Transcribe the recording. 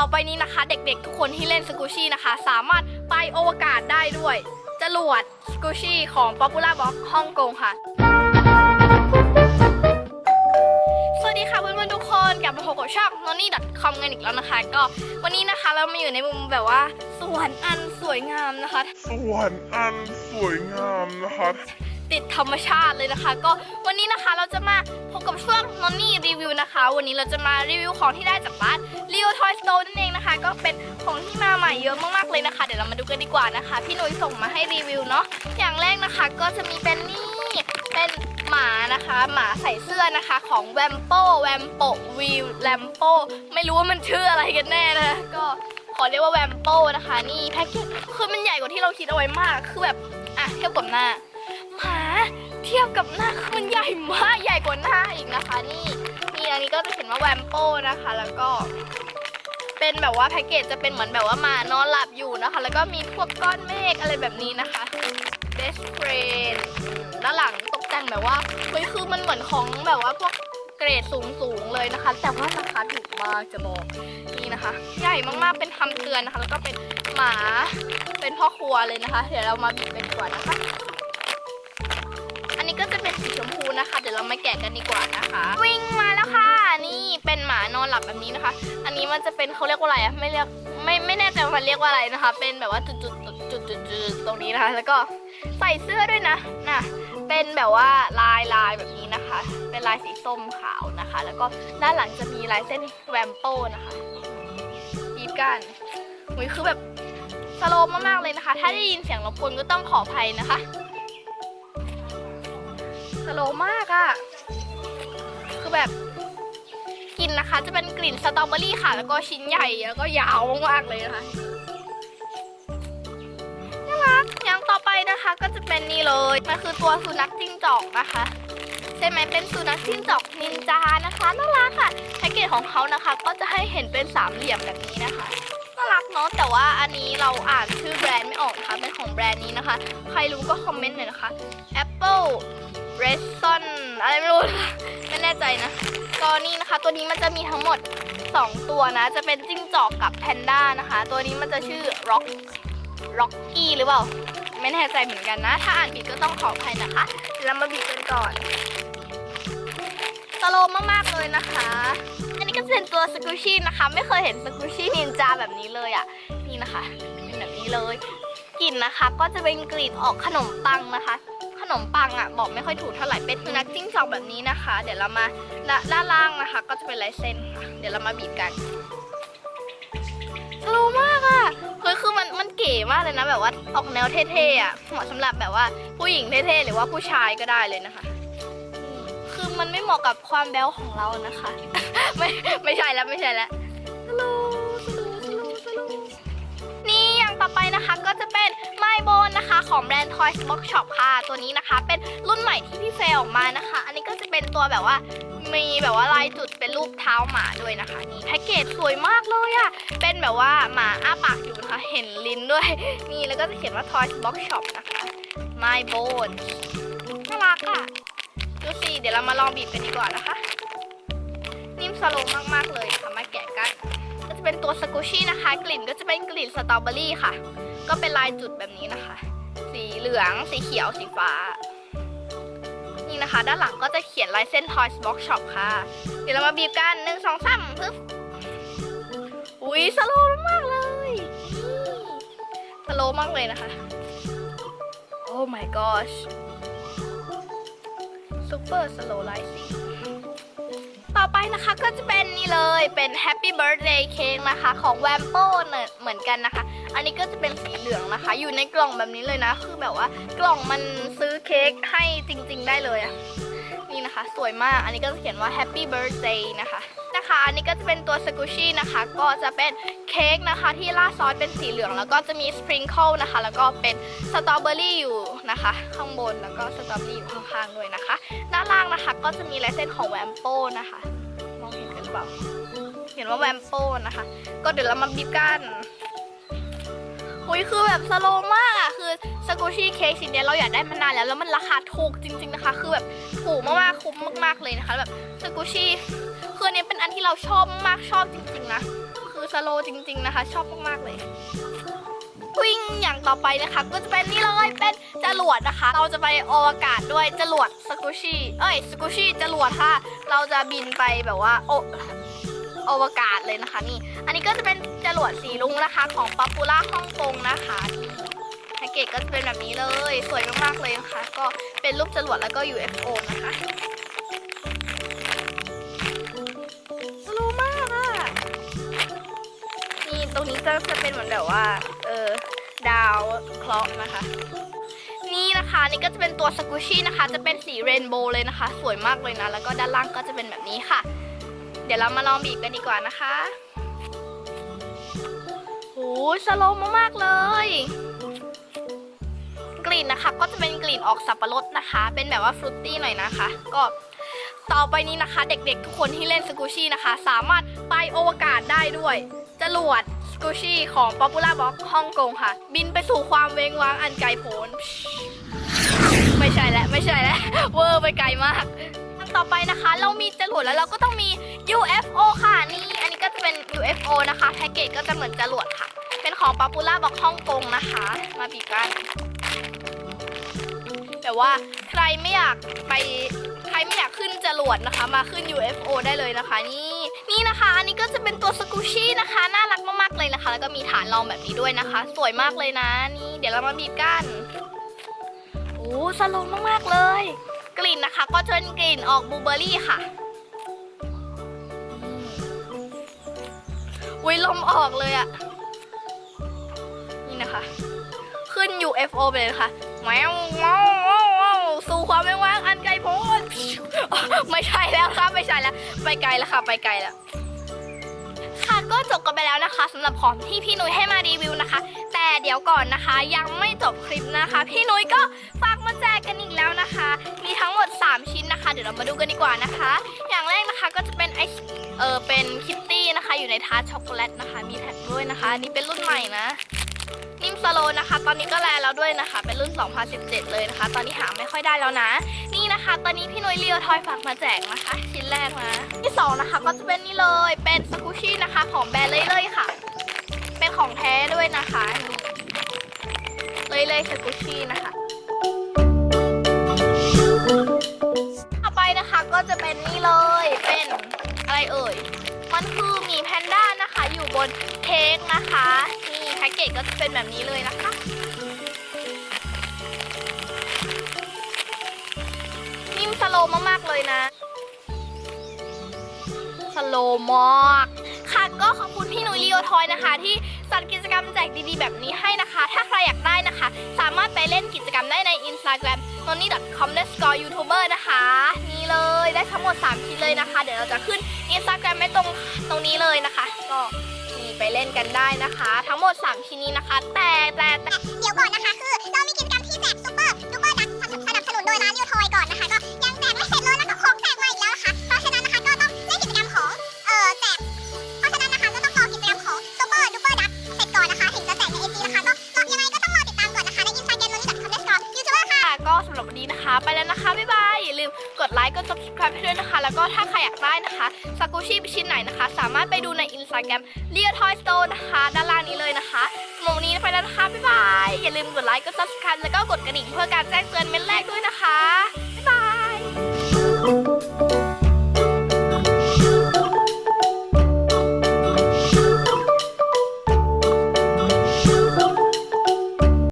ต่อไปนี้นะคะ เด็กๆ ทุกคนที่เล่นสกูชี่นะคะ สามารถไปอวกาศได้ด้วยจรวดสกูชี่ของ Popular Box ฮ่องกงค่ะ สวัสดีค่ะเพื่อนๆทุกคนกลับมาพบกับช่อง noni com กันอีกแล้วนะคะ ก็วันนี้นะคะเรามาอยู่ในมุมแบบว่าสวนอันสวยงามนะคะสวรรค์อันสวยงามนะครับ ติดธรรมชาติเลยนะคะ ก็วันนี้นะคะเราจะมาพบกับช่วงนนนี่รีวิวนะคะ วันนี้เราจะมารีวิวของที่ได้จากร้าน Leo Toy Store นั่นเองนะคะ ก็เป็นของที่มาใหม่เยอะมากๆเลยนะคะ เดี๋ยวเรามาดูกันดีกว่านะคะ พี่นุ้ยส่งมาให้รีวิวเนาะอย่างแรกนะคะ ก็จะมีเป็นนี่เป็นหมานะคะหมาใส่เสื้อนะคะของแวมโปแวมโปวีแลมโปไม่รู้ว่ามันชื่ออะไรกันแน่นะก็ขอเรียกว่าแวมโปนะคะ นี่แพ็กเกจคือมันใหญ่กว่าที่เราคิดเอาไว้มากคือแบบอะเทียบกับหน้า เทียบกับหน้ามันใหญ่มากใหญ่กว่าหน้าอีกนะคะ นี่นี่อันนี้ก็จะเขียนว่าแวมโป้นะคะ แล้วก็เป็นแบบว่าแพ็กเกจจะเป็นเหมือนแบบว่าหมานอนหลับอยู่นะคะ แล้วก็มีพวกก้อนเมฆอะไรแบบนี้นะคะ best friend ด้านหลังตกแต่งแบบว่าเฮ้ยคือมันเหมือนของแบบว่าพวกเกรดสูงๆเลยนะคะ แต่ว่าราคาถูกมากจะบอกนี่นะคะ ใหญ่มากๆเป็นคำเตือนนะคะ แล้วก็เป็นหมาเป็นพ่อครัวเลยนะคะ เดี๋ยวเรามาบีบกันกว่านะคะ อันนี้ก็จะเป็นสีชมพูนะคะ เดี๋ยวเรามาแกะกันดีกว่านะคะ วิ่งมาแล้วค่ะ นี่เป็นหมานอนหลับแบบนี้นะคะ อันนี้มันจะเป็นเขาเรียกว่าอะไรอะไม่เรียกไม่ไม่แน่ใจว่ามันเรียกว่าอะไรนะคะ เป็นแบบว่าจุดจุดจุดจุดจุดจุดตรงนี้นะคะ แล้วก็ใส่เสื้อด้วยนะน่ะเป็นแบบว่าลายลายแบบนี้นะคะ เป็นลายสีส้มขาวนะคะ แล้วก็ด้านหลังจะมีลายเส้นแวมโป้นะคะบีบกันอุ้ยคือแบบสโลว์มากๆเลยนะคะ ถ้าได้ยินเสียงรบกวนก็ต้องขออภัยนะคะ สโลมากอะคือแบบกลิ่นนะคะ จะเป็นกลิ่นสตรอเบอรี่ค่ะ แล้วก็ชิ้นใหญ่แล้วก็ยาวมากๆเลยนะคะน่ารักอย่างต่อไปนะคะก็จะเป็นนี่เลยมันคือตัวสุนัขจิ้งจอกนะคะใช่ไหมเป็นสุนัขจิ้งจอกนินจานะคะน่ารักค่ะแพ็กเกจของเขานะคะ ก็จะให้เห็นเป็นสามเหลี่ยมแบบนี้นะคะะแต่ว่าอันนี้เราอ่านชื่อแบรนด์ไม่ออกนะคะเป็นของแบรนด์นี้นะคะ ใครรู้ก็คอมเมนต์หน่อยนะคะ Apple r e s o n อะไรไม่รู้นะคะไม่แน่ใจนะก็นี่นะคะ ตัวนี้มันจะมีทั้งหมด 2 ตัวนะ จะเป็นจิ้งจอกกับแพนด้านะคะ ตัวนี้มันจะชื่อ Rock Rocky หรือเปล่า ไม่แน่ใจเหมือนกันนะ ถ้าอ่านผิดก็ต้องขออภัยนะคะเดี๋ยวเรามาบีบกันก่อนสโลว์มากๆเลยนะคะ ก็เป็นตัวสกูชี่นะคะ ไม่เคยเห็นสกูชี่นินจาแบบนี้เลยอะ่ะ นี่นะคะ เป็นแบบนี้เลย กลิ่นนะคะ ก็จะเป็นกลิ่นออกขนมปังนะคะ ขนมปังอะ บอกไม่ค่อยถูกเท่าไหร่ เป็นสุนัขจิ้งจอกแบบนี้นะคะ เดี๋ยวเรามาด้านล่างนะคะ ก็จะเป็นลายเส้นค่ะ เดี๋ยวเรามาบีบกันสโลว์มากอะเฮ้ยคือมันมันเก๋มากเลยนะ แบบว่าออกแนวเท่ๆอะ เหมาะสำหรับแบบว่าผู้หญิงเท่ๆหรือว่าผู้ชายก็ได้เลยนะคะ คือมันไม่เหมาะกับความแบ๊วของเรานะคะ ไม่ไม่ใช่แล้วไม่ใช่แล้วสลว์สลว์สลว์สลว์นี่อย่างต่อไปนะคะก็จะเป็นไมโบนนะคะของแบรนด์ Toys Box Shop ค่ะ ตัวนี้นะคะ เป็นรุ่นใหม่ที่พี่เฟย์ออกมานะคะ อันนี้ก็จะเป็นตัวแบบว่ามีแบบว่าลายจุดเป็นรูปเท้าหมาด้วยนะคะนี่แพ็กเกจสวยมากเลยอะเป็นแบบว่าหมาอ้าปากอยู่นะคะ เห็นลิ้นด้วย นี่แล้วก็จะเขียนว่า Toys Box Shop นะคะ My Bone น่ารักอะ ดูสิเดี๋ยวเรามาลองบีบกันดีกว่านะคะ นิ่มสโลมากๆเลยนะคะมาแกะกันก็จะเป็นตัวสกูชี่นะคะ กลิ่นก็จะเป็นกลิ่นสตรอเบอรี่ค่ะ ก็เป็นลายจุดแบบนี้นะคะ สีเหลืองสีเขียวสีฟ้า นี่นะคะ ด้านหลังก็จะเขียนลายเส้น Toys Box Shop ค่ะ เดี๋ยวเรามาบีบกันหนึ่งสองสามปึ๊บอุ้ยสโลมากเลยสโลมากเลยนะคะ โอ้ my gosh super slow rising ต่อไปนะคะก็จะเป็นนี่เลยเป็น Happy Birthday Cake นะคะของ w a m p o เนี่ยเหมือนกันนะคะ อันนี้ก็จะเป็นสีเหลืองนะคะ อยู่ในกล่องแบบนี้เลยนะ คือแบบว่ากล่องมันซื้อเค้กให้จริง ๆ ได้เลยอะ นี่นะคะ สวยมาก อันนี้ก็จะเขียนว่า Happy Birthday นะคะนะคะ อันนี้ก็จะเป็นตัวสกูชี่นะคะ ก็จะเป็นเค้กนะคะ ที่ราดซอสเป็นสีเหลือง แล้วก็จะมีสปริงเกิลนะคะ แล้วก็เป็นสตรอเบอรี่อยู่นะคะ ข้างบนแล้วก็สตรอเบอรี่อยู่ข้างๆด้วยนะคะด้านล่างนะคะก็จะมีลายเส้นของแวมโป้นะคะ มองเห็นกันหรือเปล่าเห็นว่าแวมโป้นะคะ ก็เดี๋ยวเรามาบีบกันอุ้ยคือแบบสโลว์มาก สกูชี่เค้กชิ้นเนี้ยเราอยากได้มานานแล้ว แล้วมันราคาถูกจริง ๆนะคะ คือแบบถูกมากๆคุ้มมากๆเลยนะคะแบบสกูชี่คืออันนี้เป็นอันที่เราชอบมากชอบจริง ๆ นะ คือสโลจริง ๆนะคะ ชอบมากๆเลยวิ่งอย่างต่อไปนะคะ ก็จะเป็นนี่เลยเป็นจรวดนะคะ เราจะไปอวกาศด้วยจรวดสกูชี่เอ้ยสกูชี่จรวดค่ะ เราจะบินไปแบบว่าโออวกาศเลยนะคะนี่ อันนี้ก็จะเป็นจรวดสีลุงนะคะ ของป๊อปปูล่าฮ่องกงนะคะนี่ แพ็กเกจก็จะเป็นแบบนี้เลย สวยมากๆเลยนะคะ ก็เป็นรูปจรวดแล้วก็ UFO นะคะสโลมากอะนี่ตรงนี้ก็จะเป็นเหมือนแบบว่า เออ ดาวเคราะห์นะคะนี่นะคะนี่ก็จะเป็นตัวสกูชี่นะคะ จะเป็นสีเรนโบว์เลยนะคะ สวยมากเลยนะ แล้วก็ด้านล่างก็จะเป็นแบบนี้ค่ะ เดี๋ยวเรามาลองบีบกันดีกว่านะคะโอ้สโลว์มากๆเลย กลิ่นนะคะ ก็จะเป็นกลิ่นออกสับปะรดนะคะ เป็นแบบว่าฟรุตตี้หน่อยนะคะ ก็ต่อไปนี้นะคะ เด็กๆทุกคนที่เล่นสกูชี่นะคะ สามารถไปโอวกาศได้ด้วย จรวดสกูชี่ของ Popular Box ฮ่องกงค่ะ บินไปสู่ความเวงว้างอันไกลโพ้นไม่ใช่แล้วไม่ใช่แล้วเวอร์ไปไกลมากอันต่อไปนะคะ เรามีจรวดแล้วเราก็ต้องมี UFO ค่ะนี่อันนี้ก็จะเป็น UFO นะคะแพ็กเกจก็จะเหมือนจรวดค่ะ เป็นของ Popular Box ฮ่องกงนะคะ มาบีกัน แต่ว่าใครไม่อยากไปใครไม่อยากขึ้นจรวดนะคะ มาขึ้น UFO ได้เลยนะคะ นี่นี่นะคะ อันนี้ก็จะเป็นตัวสกูชี่นะคะน่ารักมากๆเลยนะคะ แล้วก็มีฐานรองแบบนี้ด้วยนะคะ สวยมากเลยนะนี่เดี๋ยวเรามาบีบกันโอ้สโลว์มากๆเลย กลิ่นนะคะ ก็จะเป็นกลิ่นออกบลูเบอร์รี่ค่ะอุ้ยลมออกเลยอะนี่นะคะ ขึ้น UFO ไปเลยค่ะแมวแมว สู่ความไม่ว่างอันไกลโพ้นไม่ใช่แล้วค่ะไม่ใช่แล้ว ไปไกลแล้วค่ะ ไปไกลแล้วค่ะก็จบกันไปแล้วนะคะสำหรับของที่พี่นุ้ยให้มารีวิวนะคะ แต่เดี๋ยวก่อนนะคะ ยังไม่จบคลิปนะคะ พี่นุ้ยก็ฝากมาแจกกันอีกแล้วนะคะ มีทั้งหมด 3 ชิ้นนะคะ เดี๋ยวเรามาดูกันดีกว่านะคะ อย่างแรกนะคะก็จะเป็นไอเออเป็นคิตตี้นะคะ อยู่ในทาร์ตช็อกโกแลตนะคะ มีแท็กด้วยนะคะอันนี่เป็นรุ่นใหม่นะ นิมสโลนะคะ ตอนนี้ก็แลแล้วด้วยนะคะ เป็นรุ่น 2017 เลยนะคะ ตอนนี้หาไม่ค่อยได้แล้วนะ นี่นะคะ ตอนนี้พี่นุ้ยเลียวทอยฝากมาแจกนะคะ ชิ้นแรกนะที่สองนะคะก็จะเป็นนี่เลย เป็นสกูชี่นะคะ ของแบรนด์เลยเลยค่ะ เป็นของแท้ด้วยนะคะเลยเลยสกูชี่นะคะ เกจก็จะเป็นแบบนี้เลยนะคะนิ่มสโลว์มากๆเลยนะสโลมากค่ะก็ขอบคุณพี่หนุ่ยลีโอทอยนะคะ ที่จัดกิจกรรมแจกดีๆ แบบนี้ให้นะคะ ถ้าใครอยากได้นะคะ สามารถไปเล่นกิจกรรมได้ใน Instagram n o n n i c o m score youtuber นะคะ นี่เลยได้ทั้งหมด 3 ชิ้นเลยนะคะ เดี๋ยวเราจะขึ้น Instagram ไว้ตรงตรงนี้เลยนะคะ ไปเล่นกันได้นะคะ ทั้งหมด 3 ชิ้นนี้นะคะ แต่แต่แต่เดี๋ยวก่อนนะคะ คือเรามีกิจกรรมที่แจกซูเปอร์ซูเปอร์ดักสนับสนุนโดยร้านยูทอยก่อนนะคะ ก็ยังแจกไม่เสร็จเลยนะคะของแจกมาอีกแล้วนะคะ เพราะฉะนั้นนะคะก็ต้องเล่นกิจกรรมของเอ่อแจกเพราะฉะนั้นนะคะก็ต้องรอกิจกรรมของซูเปอร์ดูเปอร์ดักเสร็จก่อนนะคะถึงจะแจกในเอ็นะคะก็ก็ยังไงก็ต้องรอติดตามก่อนนะคะในอินสตาแกรมนนนี่ .com score youtuber ค่ะค่ะก็สำหรับวันนี้นะคะ ไปแล้วนะคะบ๊ายบายอย่าลืมกดไลค์กด subscribe ให้ด้วยนะคะ แล้วก็ถ้าใครอยากได้นะคะสกูชี่ชิ้นไหนนะคะ สามารถไปดูใน Instagram l e o Toy Store นะคะ ด้านล่างนี้เลยนะคะสำหรับวันนี้ไปแล้วนะคะ บ๊ายบาย อย่าลืมกดไลค์ กด subscribe แล้วก็กดกระดิ่งเพื่อการแจ้งเตือนเมนแรกด้วยนะคะ